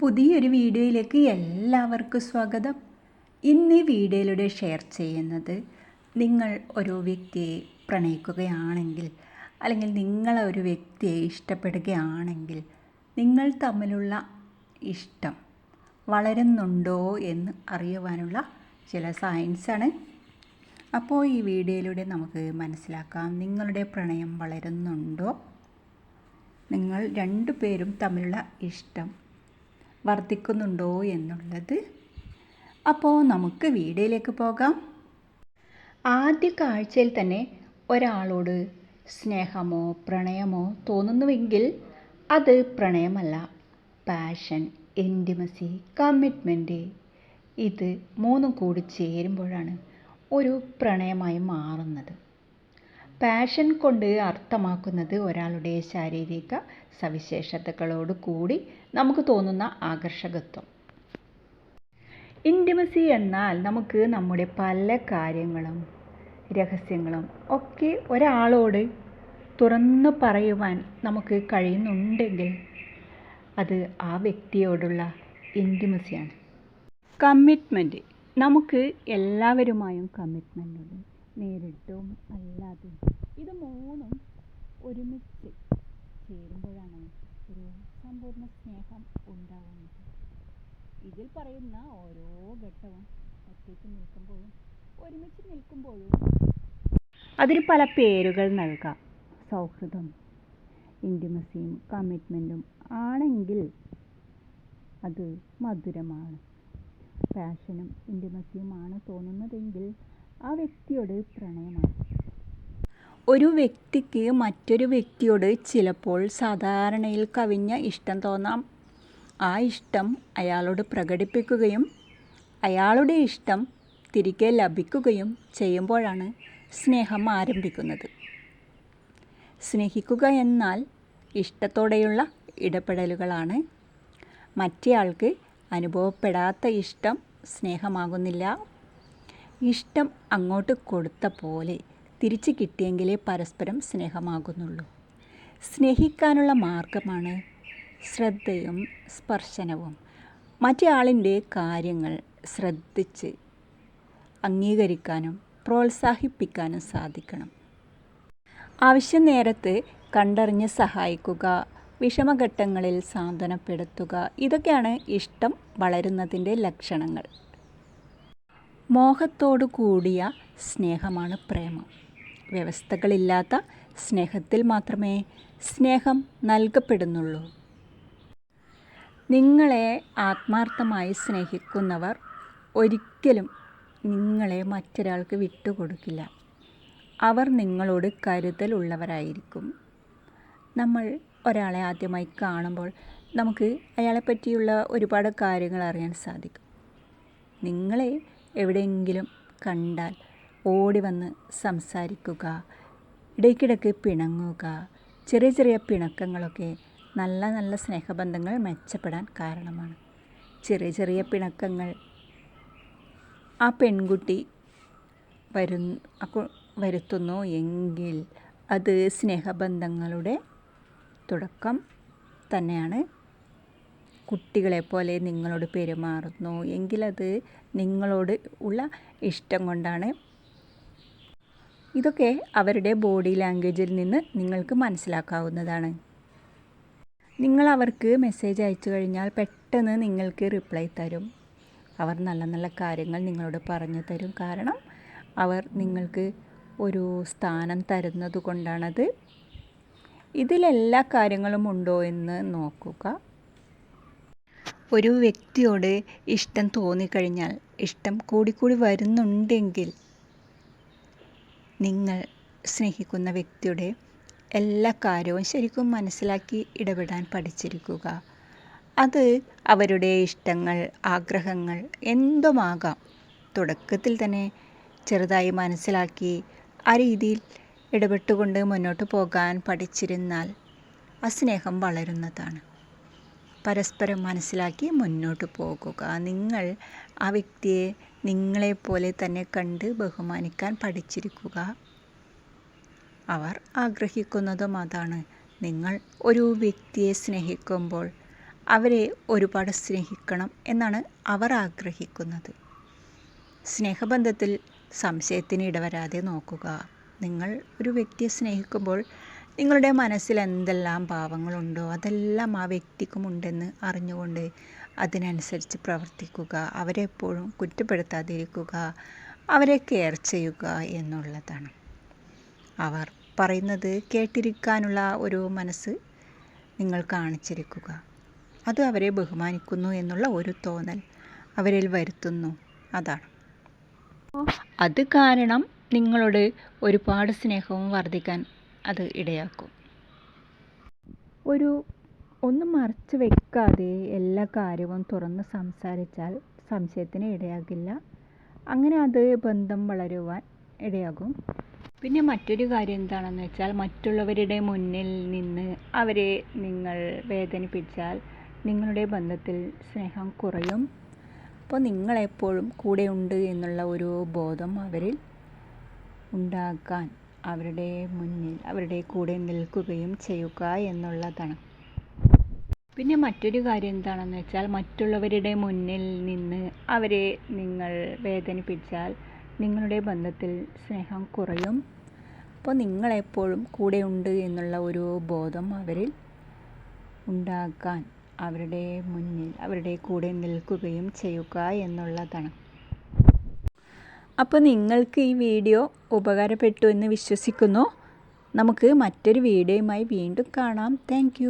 പുതിയൊരു വീഡിയോയിലേക്ക് എല്ലാവർക്കും സ്വാഗതം. ഇന്ന് ഈ വീഡിയോയിലൂടെ ഷെയർ ചെയ്യുന്നത് നിങ്ങൾ ഒരു വ്യക്തിയെ പ്രണയിക്കുകയാണെങ്കിൽ അല്ലെങ്കിൽ നിങ്ങൾ ഒരു വ്യക്തിയെ ഇഷ്ടപ്പെടുകയാണെങ്കിൽ നിങ്ങൾ തമ്മിലുള്ള ഇഷ്ടം വളരുന്നുണ്ടോ എന്ന് അറിയുവാനുള്ള ചില സയൻസാണ്. അപ്പോൾ ഈ വീഡിയോയിലൂടെ നമുക്ക് മനസ്സിലാക്കാം നിങ്ങളുടെ പ്രണയം വളരുന്നുണ്ടോ? നിങ്ങൾ രണ്ടു പേരും തമ്മിലുള്ള ഇഷ്ടം വർദ്ധിക്കുന്നുണ്ടോ എന്നുള്ളത്. അപ്പോൾ നമുക്ക് വീഡിയോയിലേക്ക് പോകാം. ആദ്യ കാഴ്ചയിൽ തന്നെ ഒരാളോട് സ്നേഹമോ പ്രണയമോ തോന്നുന്നുവെങ്കിൽ അത് പ്രണയമല്ല. പാഷൻ ഇന്റിമസി കമ്മിറ്റ്മെന്റ് ഇത് മൂന്നും കൂടി ചേരുമ്പോഴാണ് ഒരു പ്രണയമായി മാറുന്നത്. പാഷൻ കൊണ്ട് അർത്ഥമാക്കുന്നത് ഒരാളുടെ ശാരീരിക സവിശേഷതകളോട് കൂടി നമുക്ക് തോന്നുന്ന ആകർഷകത്വം. ഇന്റിമസി എന്നാൽ നമുക്ക് നമ്മുടെ പല കാര്യങ്ങളും രഹസ്യങ്ങളും ഒക്കെ ഒരാളോട് തുറന്നു പറയുവാൻ നമുക്ക് കഴിയുന്നുണ്ടെങ്കിൽ അത് ആ വ്യക്തിയോടുള്ള ഇന്റിമസിയാണ് കമ്മിറ്റ്മെന്റ് നമുക്ക് എല്ലാവരുമായും കമ്മിറ്റ്മെന്റ് ഉണ്ട്. നേരിട്ടും അല്ലാതെയും. ഇത് മൂന്നും ഒരുമിച്ച് ചേരുമ്പോഴാണ് ഒരു സമ്പൂർണ സ്നേഹം ഉണ്ടാവുന്നത്. ഇതിൽ പറയുന്ന ഓരോ ഘട്ടവും ഒറ്റയ്ക്ക് നിൽക്കുമ്പോഴും ഒരുമിച്ച് നിൽക്കുമ്പോഴും അതിന് പല പേരുകൾ നൽകാം. സൗഹൃദം ഇന്റിമസിയും കമ്മിറ്റ്മെന്റും ആണെങ്കിൽ അത് മധുരമാണ്. പാഷനും ഇന്റിമസിയുമാണ് തോന്നുന്നതെങ്കിൽ ആ വ്യക്തിയോട് പ്രണയമാണ്. ഒരു വ്യക്തിക്ക് മറ്റൊരു വ്യക്തിയോട് ചിലപ്പോൾ സാധാരണയിൽ കവിഞ്ഞ ഇഷ്ടം തോന്നാം. ആ ഇഷ്ടം അയാളോട് പ്രകടിപ്പിക്കുകയും അയാളുടെ ഇഷ്ടം തിരികെ ലഭിക്കുകയും ചെയ്യുമ്പോഴാണ് സ്നേഹം ആരംഭിക്കുന്നത്. സ്നേഹിക്കുക എന്നാൽ ഇഷ്ടത്തോടെയുള്ള ഇടപെടലുകളാണ്. മറ്റേയാൾക്ക് അനുഭവപ്പെടാത്ത ഇഷ്ടം സ്നേഹമാകുന്നില്ല. ഇഷ്ടം അങ്ങോട്ട് കൊടുത്ത പോലെ തിരിച്ചു കിട്ടിയെങ്കിലേ പരസ്പരം സ്നേഹമാകുന്നുള്ളൂ. സ്നേഹിക്കാനുള്ള മാർഗമാണ് ശ്രദ്ധയും സ്പർശനവും. മറ്റേ ആളിന്റെ കാര്യങ്ങൾ ശ്രദ്ധിച്ച് അംഗീകരിക്കാനും പ്രോത്സാഹിപ്പിക്കാനും സാധിക്കണം. ആവശ്യ നേരത്ത് കണ്ടറിഞ്ഞ് സഹായിക്കുക വിഷമഘട്ടങ്ങളിൽ സാന്ത്വനപ്പെടുത്തുക ഇതൊക്കെയാണ് ഇഷ്ടം വളരുന്നതിന്റെ ലക്ഷണങ്ങൾ. മോഹത്തോടു കൂടിയ സ്നേഹമാണ് പ്രേമം. വ്യവസ്ഥകളില്ലാത്ത സ്നേഹത്തിൽ മാത്രമേ സ്നേഹം നൽകപ്പെടുന്നുള്ളൂ. നിങ്ങളെ ആത്മാർത്ഥമായി സ്നേഹിക്കുന്നവർ ഒരിക്കലും നിങ്ങളെ മറ്റൊരാൾക്ക് വിട്ടുകൊടുക്കില്ല. അവർ നിങ്ങളോട് കരുതലുള്ളവരായിരിക്കും. നമ്മൾ ഒരാളെ ആദ്യമായി കാണുമ്പോൾ നമുക്ക് അയാളെപ്പറ്റിയുള്ള ഒരുപാട് കാര്യങ്ങൾ അറിയാൻ സാധിക്കും. നിങ്ങളെ എവിടെയെങ്കിലും കണ്ടാൽ ഓടി വന്ന് സംസാരിക്കുക ഇടയ്ക്കിടയ്ക്ക് പിണങ്ങുക ചെറിയ ചെറിയ പിണക്കങ്ങളൊക്കെ നല്ല നല്ല സ്നേഹബന്ധങ്ങൾ മെച്ചപ്പെടാൻ കാരണമാണ്. ചെറിയ ചെറിയ പിണക്കങ്ങൾ ആ പെൺകുട്ടി വരു വരുത്തുന്നു എങ്കിൽ അത് സ്നേഹബന്ധങ്ങളുടെ തുടക്കം തന്നെയാണ്. കുട്ടികളെപ്പോലെ നിങ്ങളോട് പെരുമാറുന്നു. എങ്കിലത് നിങ്ങളോട് ഉള്ള ഇഷ്ടം കൊണ്ടാണ്. ഇതൊക്കെ അവരുടെ ബോഡി ലാംഗ്വേജിൽ നിന്ന് നിങ്ങൾക്ക് മനസ്സിലാക്കാവുന്നതാണ്. നിങ്ങൾ അവർക്ക് മെസ്സേജ് അയച്ചു കഴിഞ്ഞാൽ പെട്ടെന്ന് നിങ്ങൾക്ക് റിപ്ലൈ തരും. അവർ നല്ല നല്ല കാര്യങ്ങൾ നിങ്ങളോട് പറഞ്ഞു തരും. കാരണം അവർ നിങ്ങൾക്ക് ഒരു സ്ഥാനം തരുന്നത് കൊണ്ടാണത്. ഇതിലെല്ലാ കാര്യങ്ങളും ഉണ്ടോ എന്ന് നോക്കുക. ഒരു വ്യക്തിയോട് ഇഷ്ടം തോന്നിക്കഴിഞ്ഞാൽ ഇഷ്ടം കൂടിക്കൂടി വരുന്നുണ്ടെങ്കിൽ നിങ്ങൾ സ്നേഹിക്കുന്ന വ്യക്തിയുടെ എല്ലാ കാര്യവും ശരിക്കും മനസ്സിലാക്കി ഇടപെടാൻ പഠിച്ചിരിക്കുക. അത് അവരുടെ ഇഷ്ടങ്ങൾ ആഗ്രഹങ്ങൾ എന്തുമാകാം തുടക്കത്തിൽ തന്നെ ചെറുതായി മനസ്സിലാക്കി ആ രീതിയിൽ ഇടപെട്ടുകൊണ്ട് മുന്നോട്ട് പോകാൻ പഠിച്ചിരുന്നാൽ ആ സ്നേഹം വളരുന്നതാണ്. പരസ്പരം മനസ്സിലാക്കി മുന്നോട്ട് പോകുക. നിങ്ങൾ ആ വ്യക്തിയെ നിങ്ങളെപ്പോലെ തന്നെ കണ്ട് ബഹുമാനിക്കാൻ പഠിച്ചിരിക്കുക. അവർ ആഗ്രഹിക്കുന്നതും അതാണ്. നിങ്ങൾ ഒരു വ്യക്തിയെ സ്നേഹിക്കുമ്പോൾ അവരെ ഒരുപാട് സ്നേഹിക്കണം എന്നാണ് അവർ ആഗ്രഹിക്കുന്നത്. സ്നേഹബന്ധത്തിൽ സംശയത്തിന് ഇടവരാതെ നോക്കുക. നിങ്ങൾ ഒരു വ്യക്തിയെ സ്നേഹിക്കുമ്പോൾ നിങ്ങളുടെ മനസ്സിൽ എന്തെല്ലാം ഭാവങ്ങളുണ്ടോ? അതെല്ലാം ആ വ്യക്തിക്കും ഉണ്ടെന്ന് അറിഞ്ഞുകൊണ്ട് അതിനനുസരിച്ച് പ്രവർത്തിക്കുക. അവരെപ്പോഴും കുറ്റപ്പെടുത്താതിരിക്കുക. അവരെ കെയർ ചെയ്യുക എന്നുള്ളതാണ്. അവർ പറയുന്നത് കേട്ടിരിക്കാനുള്ള ഒരു മനസ്സ് നിങ്ങൾ കാണിച്ചിരിക്കുക. അത് അവരെ ബഹുമാനിക്കുന്നു എന്നുള്ള ഒരു തോന്നൽ അവരിൽ വരുത്തുന്നു. അതാണ്. അത് കാരണം നിങ്ങളോട് ഒരുപാട് സ്നേഹവും വർദ്ധിക്കാൻ അത് ഇടയാക്കും. ഒരു ഒന്നും മറച്ചു വെക്കാതെ എല്ലാ കാര്യവും തുറന്ന് സംസാരിച്ചാൽ സംശയത്തിന് ഇടയാകില്ല. അങ്ങനെ അത് ബന്ധം വളരുവാൻ ഇടയാകും. പിന്നെ മറ്റൊരു കാര്യം എന്താണെന്ന് വെച്ചാൽ മറ്റുള്ളവരുടെ മുന്നിൽ നിന്ന് അവരെ നിങ്ങൾ വേദനിപ്പിച്ചാൽ നിങ്ങളുടെ ബന്ധത്തിൽ സ്നേഹം കുറയും. അപ്പോൾ നിങ്ങളെപ്പോഴും ഉണ്ട് എന്നുള്ള ഒരു ബോധം അവരിൽ ഉണ്ടാക്കാൻ അവരുടെ മുന്നിൽ അവരുടെ കൂടെ നിൽക്കുകയും ചെയ്യുക എന്നുള്ളതാണ്. പിന്നെ മറ്റൊരു കാര്യം എന്താണെന്ന് വെച്ചാൽ മറ്റുള്ളവരുടെ മുന്നിൽ നിന്ന് അവരെ നിങ്ങൾ വേദനിപ്പിച്ചാൽ നിങ്ങളുടെ ബന്ധത്തിൽ സ്നേഹം കുറയും. അപ്പോൾ നിങ്ങളെപ്പോഴും ഉണ്ട് എന്നുള്ള ഒരു ബോധം അവരിൽ ഉണ്ടാക്കാൻ അവരുടെ മുന്നിൽ അവരുടെ കൂടെ നിൽക്കുകയും ചെയ്യുക എന്നുള്ളതാണ്. അപ്പോൾ നിങ്ങൾക്ക് ഈ വീഡിയോ ഉപകാരപ്പെട്ടു എന്ന് വിശ്വസിക്കുന്നു. നമുക്ക് മറ്റൊരു വീഡിയോയുമായി വീണ്ടും കാണാം. താങ്ക്